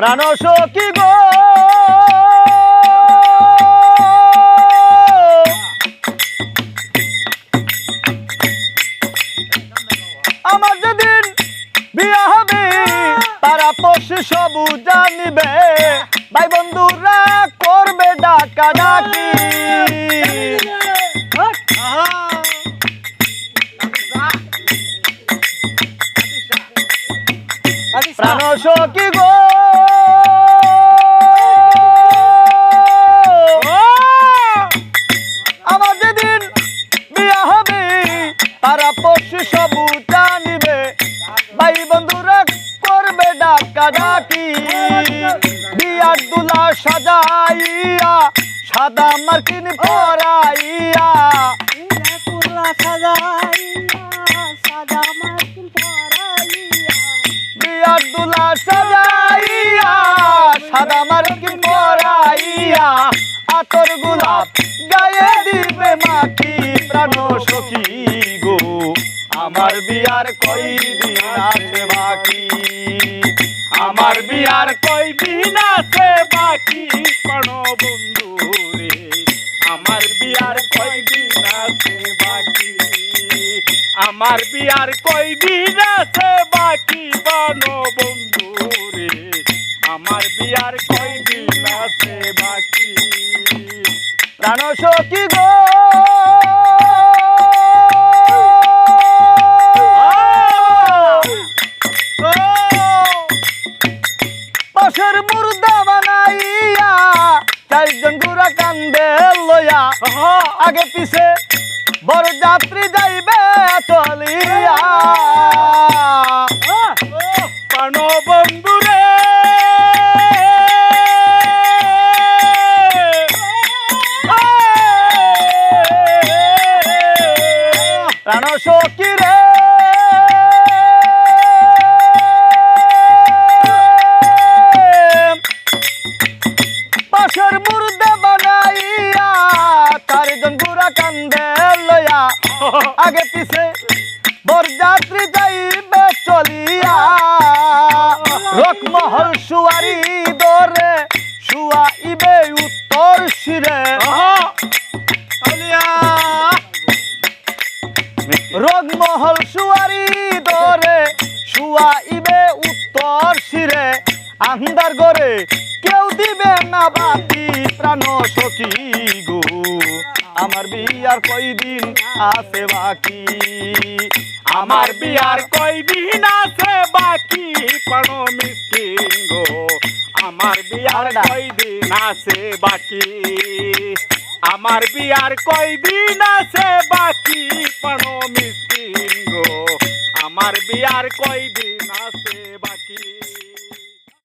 প্রাণ সখী গো? আমার যেদিন বিয়া হবে, তারা পশু সবু জানিবে ভাই বন্ধুরা করবে ডাকা ডাকি প্রাণ সখী গো? সবু জানিবে। ভাই বন্ধুরা করবে ডাকা ডাকি বিয়ার দুলা সাজাইয়া সাদা মার্কিন পরাইয়া। বিয়ার দুলা সাজাইয়া সাদা মার্কিন পরাইয়া। আতর গোলাপ গায়ে দিবে মাটি প্রাণ সখী। আমার বিয়ার কই দিন আছে বাকি? আমার বিয়ার কই দিন আছে বাকি? কোন বন্ধু রে আমার বিয়ার কই দিন আছে বাকি? আমার বিয়ার কই দিন আছে বাকি? বন বন্ধু রে আমার বিয়ার কই দিন আছে বাকি? প্রাণ সখী গো চারজন গুড়া কান্দে লইয়া আগে পিছে বড় যাত্রী যাইবে চলিয়া। বন্ধুরে প্রাণ সখী আগে পিছে বরযাত্রী যাইবে চলিয়া। রকমহল সুয়ারি দরে শুয়াইবে উত্তর শিরে। রগমহল সুয়ারি দরে শুয়াইবে উত্তর শিরে। আন্দার গরে কেউ দিবে না বাতি প্রাণ সখী। আমার বিয়ার কয়দিন আছে বাকি? আমার বিয়ার কয়দিন আছে বাকি? কোন মিসকিন গো আমার বিয়ার কয়দিন আছে বাকি? আমার বিয়ার কয়দিন আছে বাকি? কোন মিসকিন গো আমার বিয়ার কয়দিন আছে